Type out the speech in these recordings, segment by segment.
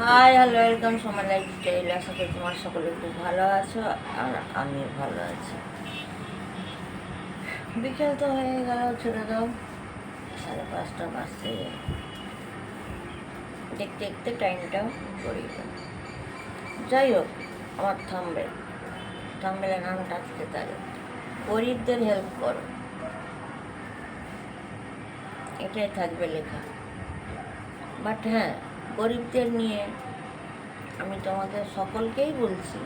Hi hello welcome Somoy lifestyle আশা করি তোমার সকলে খুব ভালো আছো আর আমি ভালো আছি। বিকেল তো হয়ে গেল ছেড়ে দাও সাড়ে পাঁচটা যায়। দেখতে দেখতে টাইমটাও গড়িয়ে গেল। যাই হোক, আমার থাম্বেল থাম্বেলের নামটা আজকে তাই গরিবদের হেল্প করো। এটাই থাকবে লেখা। বাট হ্যাঁ গরিবদের নিয়ে আমি তোমাদের সকলকেই বলছি,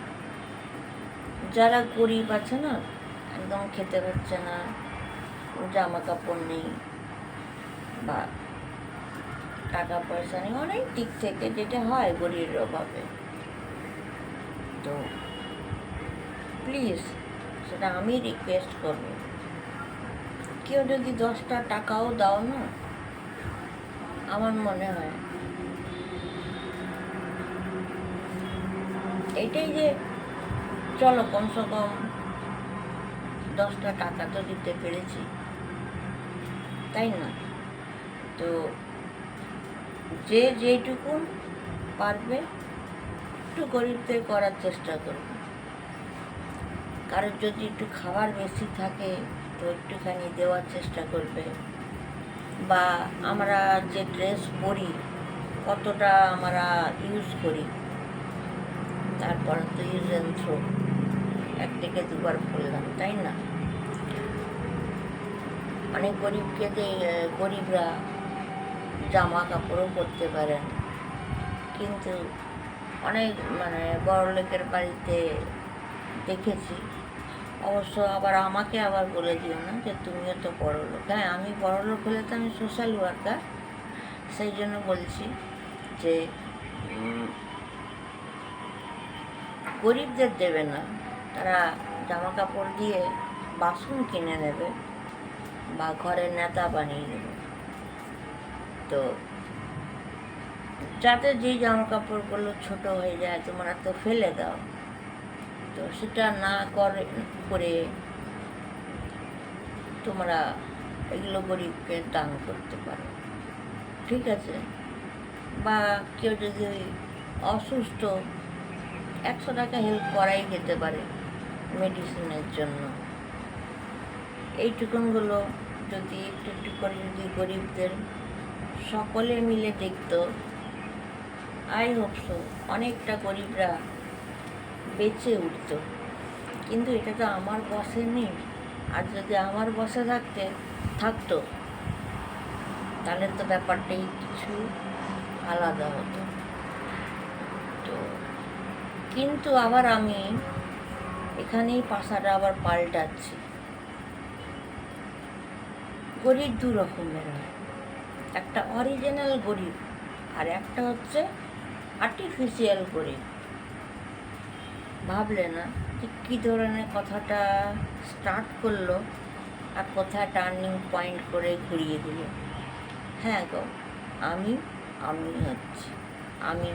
যারা গরিব আছে না, একদম খেতে পাচ্ছে না জামা কাপড় নেই বা টাকা পয়সা নেই, অনেক দিক থেকে যেটা হয় গরিবের অভাবে। তো প্লিজ সেটা আমি রিকোয়েস্ট করব। কেউ যদি দশটা টাকাও দাও না, আমার মনে হয় এটাই যে, চলো কমসে কম দশটা টাকা তো দিতে পেরেছি। তাই না? তো যে যেটুকু পারবে, একটু গরিবদের করার চেষ্টা করবে। কারোর যদি একটু খাবার বেশি থাকে, তো একটুখানি দেওয়ার চেষ্টা করবে। বা আমরা যে ড্রেস পরি, কতটা আমরা ইউজ করি। তারপরে তো ইউজ থ্রো এক থেকে দুবার পরলাম তাই না? অনেক গরিবকে গরিবরা জামা কাপড়ও পরতে পারেন কিন্তু অনেক মানে বড় লোকের বাড়িতে দেখেছি। অবশ্য আবার আমাকে আবার বলে দিও না যে তুমিও তো বড় লোক। হ্যাঁ আমি বড় লোক হলে তো আমি সোশ্যাল ওয়ার্কার সেই জন্য বলছি যে গরিবদের দেবে না। তারা জামা কাপড় দিয়ে বাসন কিনে নেবে বা ঘরের নেতা বানিয়ে নেবে। তো যাতে যে জামা কাপড়গুলো ছোট হয়ে যায়, তোমরা তো ফেলে দাও। তো সেটা না করে করে তোমরা এগুলো গরিবকে দান করতে পারো। ঠিক আছে? বা কেউ যদি অসুস্থ একশো টাকা হেল্প করাই যেতে পারে মেডিসিনের জন্য। এইটুকুনগুলো যদি একটু একটু করে যদি গরিবদের সকলে মিলে দেখত আই হোপ সো অনেকটা গরিবরা বেঁচে উঠতো। কিন্তু এটা তো আমার বসে নেই, আর যদি আমার বসে থাকতে, থাকতো, তাহলে তো ব্যাপারটাই কিছু আলাদা হতো। কিন্তু আবার আমি এখানেই পাশাটা আবার পাল্টাচ্ছি। গরিব দু রকমের হয়। একটা অরিজিনাল গরিব আর একটা হচ্ছে আর্টিফিশিয়াল গরিব। ভাবলে না যে কী ধরনের কথাটা স্টার্ট করল আর কোথায় টার্নিং পয়েন্ট করে ঘুরিয়ে দিল। হ্যাঁ গো, আমি আমি হচ্ছি, আমি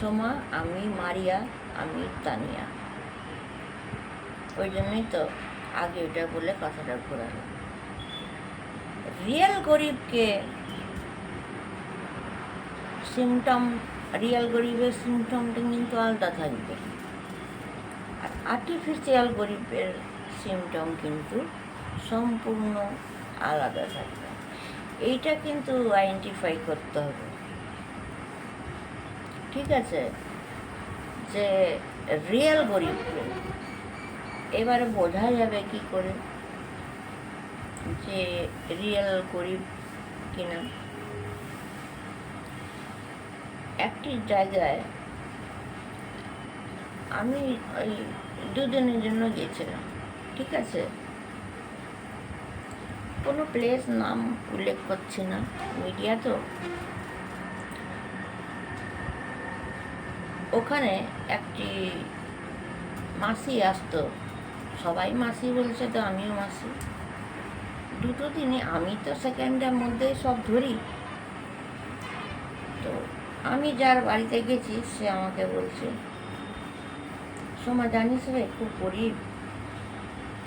সোমা আমি মারিয়া, আমি তানিয়া। ওই জন্যই তো আগে ওটা বলে কথাটা ঘোরালো। রিয়েল গরিবকে সিমটম রিয়েল গরিবের সিমটমটা কিন্তু আলাদা থাকবে। আর আর্টিফিশিয়াল গরিবের সিমটম কিন্তু সম্পূর্ণ আলাদা থাকবে। এইটা কিন্তু আইডেন্টিফাই করতে হবে। ঠিক আছে? যে রিয়েল গরিবকে এবারে বোঝা যাবে কি করে? যে রিয়েল গরিব কিনা? একটি জায়গায় আমি ওই দুদিনের জন্য গিয়েছিলাম, ঠিক আছে? কোনো প্লেস নাম উল্লেখ করছি না মিডিয়া তো। ওখানে একটি মাসি আসতো। সবাই মাসি বলছে, তো আমিও মাসি। দুটো দিনে আমি তো সেকেন্ডের মধ্যে সব ধরি। তো আমি যার বাড়িতে গেছি, সে আমাকে বলছে, সোমা, জানিস রে, খুব গরিব,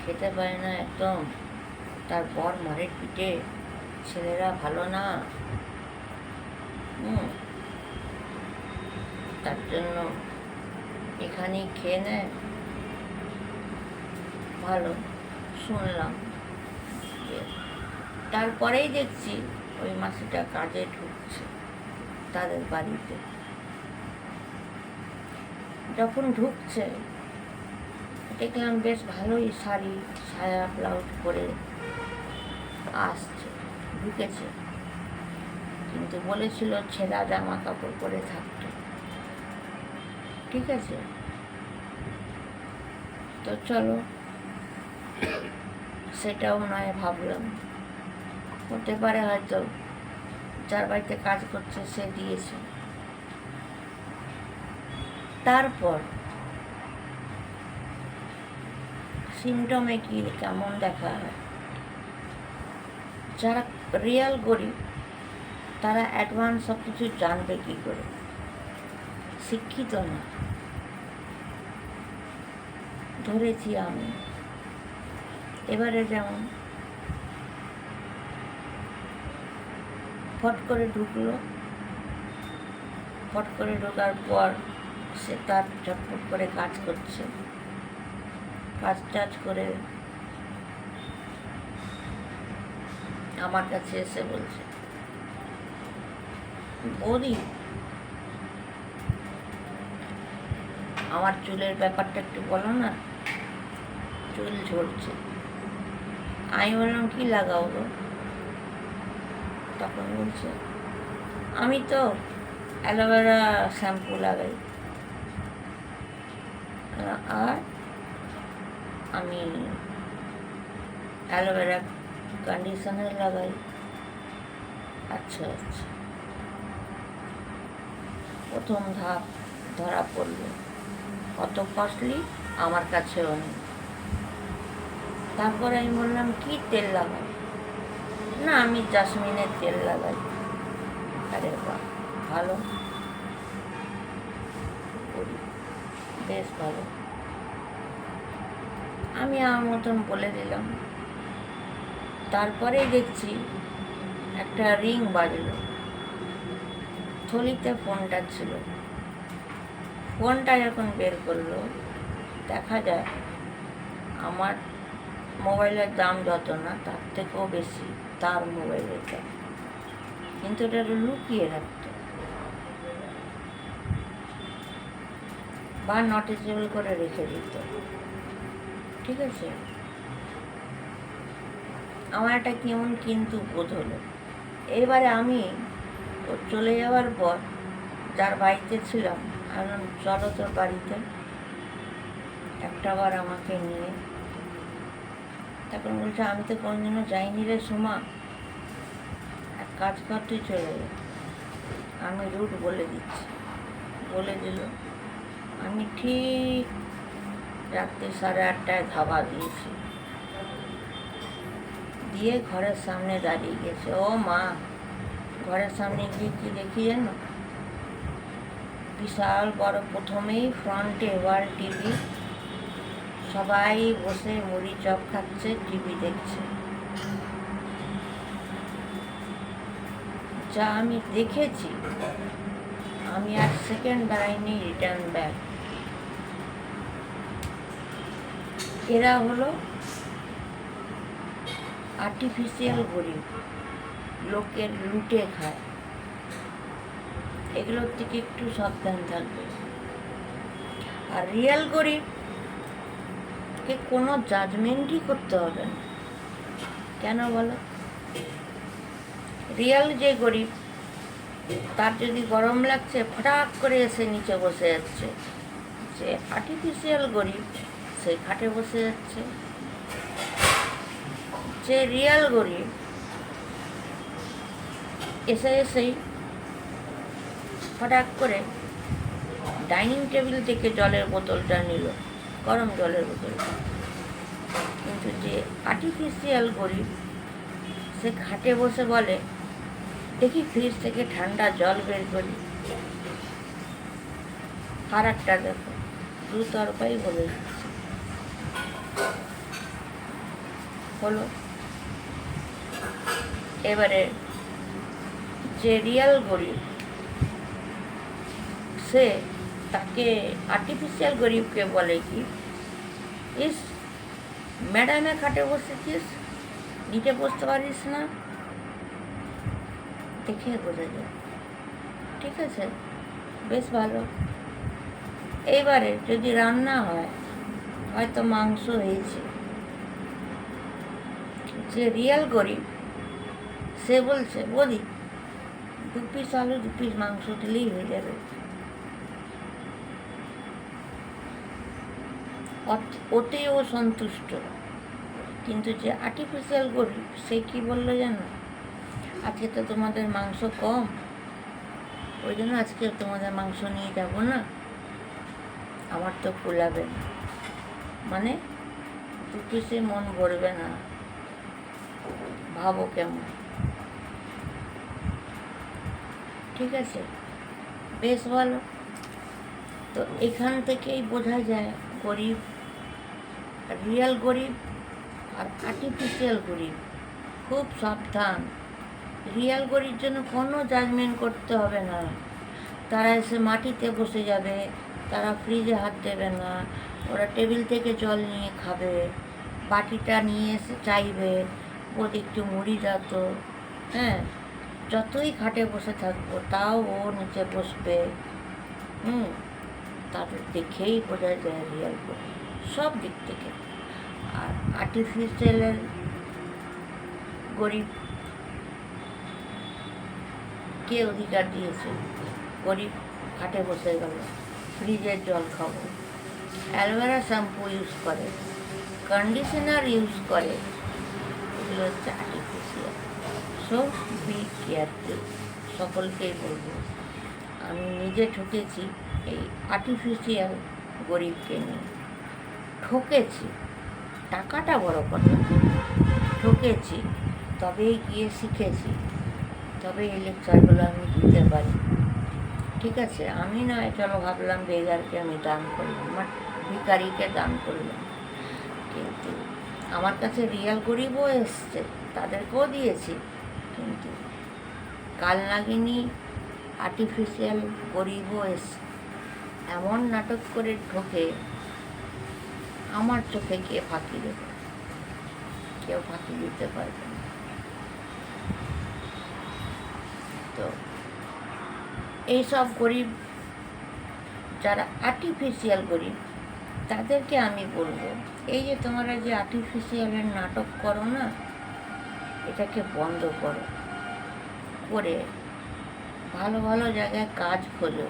খেতে পারে না একদম। তার বর মারের পিঠে, ছেলেরা ভালো না। হুম তার জন্য এখানেই খেয়ে নেয়। ভালো, শুনলাম। তারপরেই দেখছি ওই মাসিটা কাজে ঢুকছে তাদের বাড়িতে। যখন ঢুকছে, দেখলাম বেশ ভালোই শাড়ি সায়া ব্লাউজ পরে আসছে, ঢুকেছে। কিন্তু বলেছিল ছেঁড়া জামা কাপড় পরে থাকতে। ঠিক আছে? তো চলো। সেটাও নয় ভাবলাম। হতে পারে হয়তো যার বাড়িতে কাজ করছে সে দিয়েছে। তারপর সিমটমে কি কেমন দেখা হয়? যারা রিয়াল গরিব, তারা অ্যাডভান্স সব কিছু জানবে কী করে? শিক্ষিত না। ধরেছি আমি। এবারে যেমন ফট করে ঢুকলো। ফট করে ঢোকার পর সে তার ঝটফট করে কাজ করছে। কাজ টাজ করে আমার কাছে এসে বলছে, বৌদি আমার চুলের ব্যাপারটা একটু বলো না। চুল ঝরছে। আমি বললাম, কি লাগাও গো? তখন বলছে, আমি তো অ্যালোভেরা শ্যাম্পু লাগাই। আর আমি অ্যালোভেরা কন্ডিশনার লাগাই। আচ্ছা আচ্ছা। প্রথম ধাপ ধরা পড়ল। কত কস্টলি আমার কাছেও নেই। তারপরে আমি বললাম, কি তেল লাগাই না, আমি জাসমিনের তেল লাগাই। আরে বাহ, ভালো। বেশ ভালো। আমি আমার মতন বলে দিলাম। তারপরেই দেখছি একটা রিং বাজলো। থলিতে ফোনটা ছিল। ফোনটা যখন বের করল, দেখা যায় আমার মোবাইলের দাম যত না, তার থেকেও বেশি তার মোবাইলের দাম। কিন্তু এটা লুকিয়ে রাখতো। বা নটিসেবল করে রেখে দিত। ঠিক আছে? আমার একটা কেমন কিন্তু বোধ হলো। এবারে আমি চলে যাওয়ার পর যার বাড়িতে ছিলাম বললাম, চলো তোর বাড়িতে। একটা বার আমাকে নিয়ে। তখন বলছে আমি তো কোনোদিনও যাইনি রে সুমা। এক কাজ কর চলে যা। আমি রুট বলে দিচ্ছি। বলে দিল। আমি ঠিক রাত্রি সাড়ে আটটায় ধাবা দিয়েছি। দিয়ে ঘরের সামনে দাঁড়িয়ে গেছে। ও মা ঘরের সামনে গিয়ে কি দেখি জানো? বিশাল বড় প্রথমেই ফ্রন্টে ওয়াল টিভি। সবাই বসে মুড়ি চপ খাচ্ছে, টিভি দেখছে। যা আমি দেখেছি, আমি আর সেকেন্ড বেড়াইনি রিটার্ন ব্যাক। এরা হলো আর্টিফিশিয়াল গরিব, লোকের লুটে খায়। এগুলোর থেকে একটু সাবধান থাকবে। আর রিয়েল গরিব কে কোনো জাজমেন্টই করতে হবে না। কেন বলো? রিয়াল যে গরিব, তার যদি গরম লাগছে ফটাক করে এসে নিচে বসে যাচ্ছে। যে আর্টিফিশিয়াল গরিব, সে খাটে বসে যাচ্ছে। যে রিয়াল গরিব, এসে এসেই হঠাৎ করে ডাইনিং টেবিল থেকে জলের বোতলটা নিল, গরম জলের বোতলটা কিন্তু যে আর্টিফিশিয়াল গরিব, সে খাটে বসে বলে, দেখি ফ্রিজ থেকে ঠান্ডা জল বের করি। আর একটা দেখো, দু তরকারি বলে হলো। এবারে যে রিয়াল গরিব সে তাকে আর্টিফিশিয়াল গরিবকে বলে কি, ইস, ম্যাডামে খাটে বসেছিস, নিচে বসতে পারিস না? দেখে বোঝা যায়। ঠিক আছে, বেশ ভালো। এইবারে যদি রান্না হয়, হয়তো মাংস হয়েছে। যে রিয়াল গরিব, সে বলছে বলি দু পিস আলু, দু পিস মাংস দিলেই হয়ে যাবে। অত- ওতেই ও সন্তুষ্ট। কিন্তু যে আর্টিফিশিয়াল গরিব সে কি বলল জানো? আজকে তো তোমাদের মাংস কম। ওই জন্য আজকে তোমাদের মাংস নিয়ে যাব না। আমার তো কুলাবে না। মানে দু পিসে মন ভরবে না। ভাবো কেমন। ঠিক আছে? বেশ ভালো। তো এখান থেকেই বোঝা যায় গরিব রিয়েল গরিব আর আর্টিফিশিয়াল গরিব। খুব সাবধান। রিয়েল গরিব জন্য কোনো জাজমেন্ট করতে হবে না। তারা এসে মাটিতে বসে যাবে, তারা ফ্রিজে হাত দেবে না, ওরা টেবিল থেকে জল নিয়ে খাবে, বাটিটা নিয়ে এসে চাইবে, ওদের একটু মুড়ি যাত হ্যাঁ যতই খাটে বসে থাকব, তাও ও নিচে বসবে। হুম, তাদের দেখেই বোঝা যায় রিয়াল সব দিক থেকে। আর আর্টিফিশিয়ালের গরিব কে অধিকার দিয়েছে? গরিব খাটে বসে গেল, ফ্রিজের জল খাব। অ্যালোভেরা শ্যাম্পু ইউজ করে কন্ডিশনার ইউজ করে। এগুলো হচ্ছে আর্টিফিশিয়াল সো বি কেয়ারফুল সকলকেই বলব, আমি নিজে ঠকেছি এই আর্টিফিশিয়াল গরিবকে নিয়ে। ঠকেছি। টাকাটা বড় কথা। ঠকেছি, তবেই গিয়ে শিখেছি। তবে এই লেকচারগুলো আমি দিতে পারি। ঠিক আছে? আমি নয়, চলো ভাবলাম বেগারকে আমি দান করলাম আমার ভিকারিকে দান করলাম। কিন্তু আমার কাছে রিয়াল গরিবও এসছে, তাদেরকেও দিয়েছি। কিন্তু কাল নাগিনী আর্টিফিশিয়াল গরিবও এসছে। এমন নাটক করে ঢোকে আমার চোখে গিয়ে ফাঁকি দেবে। কেউ ফাঁকি দিতে পারবে না। তো এইসব গরিব, যারা আর্টিফিশিয়াল গরিব, তাদেরকে আমি বলব, এই যে তোমরা যে আর্টিফিশিয়ালের নাটক করো না, এটাকে বন্ধ করো। করে ভালো ভালো জায়গায় কাজ খোঁজো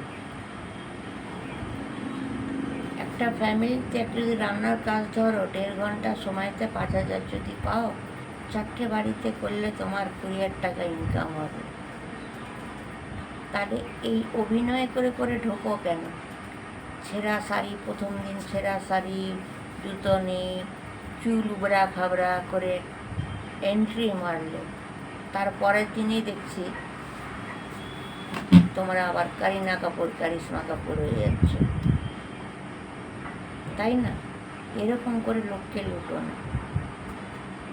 একটা ফ্যামিলিতে একটা যদি রান্নার কাজ ধরো, দেড় ঘণ্টা সময়তে পাঁচ হাজার যদি পাও, চারটে বাড়িতে করলে তোমার কুড়ি হাজার টাকা ইনকাম হবে। তাহলে এই অভিনয় করে করে ঢোকো কেন? ছেঁড়া শাড়ি, প্রথম দিন ছেঁড়া শাড়ি, জুতো নেই চুল উবড়া খাবড়া করে এন্ট্রি মারলে তারপরের দিনই দেখছি তোমরা আবার কারিনা কাপড় কারিশমা কাপড় হয়ে যাচ্ছে। তাই না? এরকম করে লোককে লুটো না।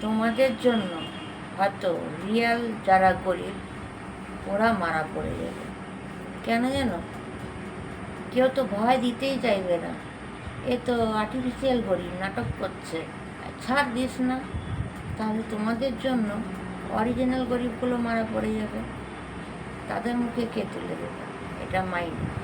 তোমাদের জন্য হয়তো রিয়াল যারা গরিব, ওরা মারা পড়ে যাবে। কেন জানো কেউ তো ভয় দিতেই চাইবে না। এ তো আর্টিফিশিয়াল গরিব নাটক করছে। ছাড় দিস না। তাহলে তোমাদের জন্য অরিজিনাল গরিবগুলো মারা পড়ে যাবে। তাদের মুখে কে তুলে দেবে? এটা মাইন্ড